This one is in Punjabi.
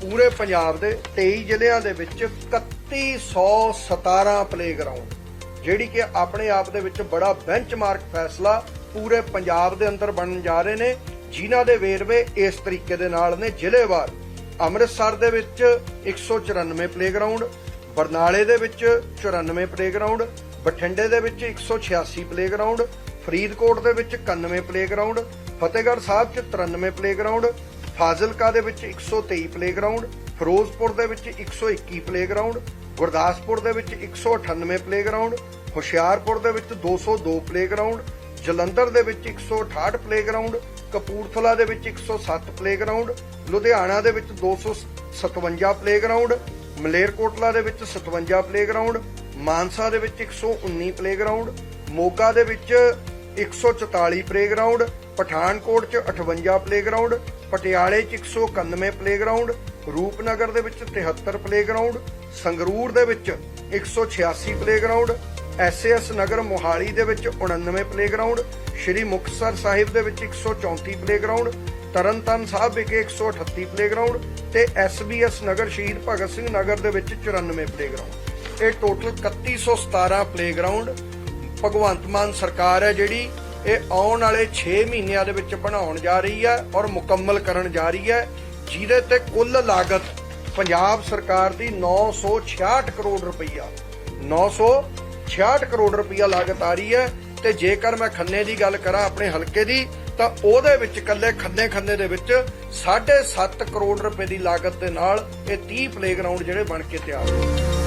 ਪੂਰੇ ਪੰਜਾਬ ਦੇ 23 ਜ਼ਿਲ੍ਹਿਆਂ ਦੇ ਵਿੱਚ 3117 ਪਲੇਗਰਾਉਂਡ ਜਿਹੜੀ ਕਿ ਆਪਣੇ ਆਪ ਦੇ ਵਿੱਚ ਬੜਾ ਬੈਂਚਮਾਰਕ ਫੈਸਲਾ ਪੂਰੇ ਪੰਜਾਬ ਦੇ ਅੰਦਰ ਬਣਨ ਜਾ ਰਹੇ ਨੇ, ਜਿਨ੍ਹਾਂ ਦੇ ਵੇਰਵੇ ਇਸ ਤਰੀਕੇ ਦੇ ਨਾਲ ਨੇ। ਜ਼ਿਲ੍ਹੇਵਾਰ ਅੰਮ੍ਰਿਤਸਰ ਦੇ ਵਿੱਚ 194 ਪਲੇਗਰਾਉਂਡ ਬਰਨਾਲੇ ਦੇ ਵਿੱਚ 94 ਪਲੇਗਰਾਉਂਡ ਬਠਿੰਡੇ ਦੇ ਵਿੱਚ 186 ਪਲੇਗਰਾਉਂਡ ਫਰੀਦਕੋਟ ਦੇ ਵਿੱਚ 91 ਪਲੇਗਰਾਉਂਡ ਫਤਿਹਗੜ੍ਹ ਸਾਹਿਬ 'ਚ 93 ਪਲੇਗਰਾਉਂਡ ਫਾਜ਼ਿਲਕਾ ਦੇ ਵਿੱਚ 123 ਪਲੇਗਰਾਉਂਡ ਫਿਰੋਜ਼ਪੁਰ ਦੇ ਵਿੱਚ 121 ਪਲੇਗਰਾਉਂਡ ਗੁਰਦਾਸਪੁਰ ਦੇ ਵਿੱਚ 198 ਪਲੇਗਰਾਉਂਡ ਹੁਸ਼ਿਆਰਪੁਰ ਦੇ ਵਿੱਚ 202 ਪਲੇਗਰਾਉਂਡ ਜਲੰਧਰ ਦੇ ਵਿੱਚ 168 ਪਲੇਗਰਾਉਂਡ ਕਪੂਰਥਲਾ ਦੇ ਵਿੱਚ 107 ਪਲੇਗਰਾਉਂਡ ਲੁਧਿਆਣਾ ਦੇ ਵਿੱਚ 257 ਪਲੇਗਰਾਉਂਡ ਮਲੇਰਕੋਟਲਾ ਦੇ ਵਿੱਚ 57 ਪਲੇਗਰਾਉਂਡ ਮਾਨਸਾ ਦੇ ਵਿੱਚ 119 ਪਲੇਗਰਾਉਂਡ ਮੋਗਾ ਦੇ ਵਿੱਚ 144 ਪਲੇਗਰਾਉਂਡ ਪਠਾਨਕੋਟ 'ਚ 58 ਪਲੇਗਰਾਉਂਡ ਪਟਿਆਲੇ 'ਚ 191 ਪਲੇਗਰਾਉਂਡ ਰੂਪਨਗਰ ਦੇ ਵਿੱਚ 73 ਪਲੇਗਰਾਉਂਡ ਸੰਗਰੂਰ ਦੇ ਵਿੱਚ 186 ਪਲੇਗਰਾਉਂਡ ਐਸਐਸ ਨਗਰ ਮੋਹਾਲੀ ਦੇ ਵਿੱਚ 99 ਪਲੇਗਰਾਉਂਡ ਸ਼੍ਰੀ ਮੁਕਤਸਰ ਸਾਹਿਬ ਦੇ ਵਿੱਚ 134 ਪਲੇਗਰਾਉਂਡ ਤਰਨਤਾਰਨ ਸਾਹਿਬ ਵਿਖੇ 138 ਪਲੇਗਰਾਉਂਡ ਤੇ ਐਸਬੀਐਸ ਨਗਰ ਸ਼ਹੀਦ ਭਗਤ ਸਿੰਘ ਨਗਰ ਦੇ ਵਿੱਚ 94 ਪਲੇਗਰਾਉਂਡ ਇਹ ਟੋਟਲ 3117 ਪਲੇਗਰਾਉਂਡ ਭਗਵੰਤ ਮਾਨ ਸਰਕਾਰ ਹੈ ਜਿਹੜੀ ਇਹ ਆਉਣ ਵਾਲੇ 6 ਮਹੀਨਿਆਂ ਦੇ ਵਿੱਚ ਬਣਾਉਣ ਜਾ ਰਹੀ ਹੈ ਔਰ ਮੁਕੰਮਲ ਕਰਨ ਜਾ ਰਹੀ ਹੈ, ਜਿਹਦੇ ਤੇ ਕੁੱਲ ਲਾਗਤ ਪੰਜਾਬ ਸਰਕਾਰ ਦੀ 966 ਕਰੋੜ ਰੁਪਈਆ। 966 ਕਰੋੜ ਰੁਪਈਆ ਲਾਗਤ ਆ ਰਹੀ ਹੈ ਤੇ ਜੇਕਰ ਮੈਂ ਖੰਨੇ ਦੀ ਗੱਲ ਕਰਾਂ ਆਪਣੇ ਹਲਕੇ ਦੀ, ਤਾਂ ਉਹਦੇ ਵਿੱਚ ਕੱਲੇ ਖੰਨੇ ਖੰਨੇ ਦੇ ਵਿੱਚ 7.5 ਕਰੋੜ ਰੁਪਏ ਦੀ ਲਾਗਤ ਦੇ ਨਾਲ ਇਹ 30 ਪਲੇਗਰਾਉਂਡ ਜਿਹੜੇ ਬਣ ਕੇ ਤਿਆਰ ਹੋਏ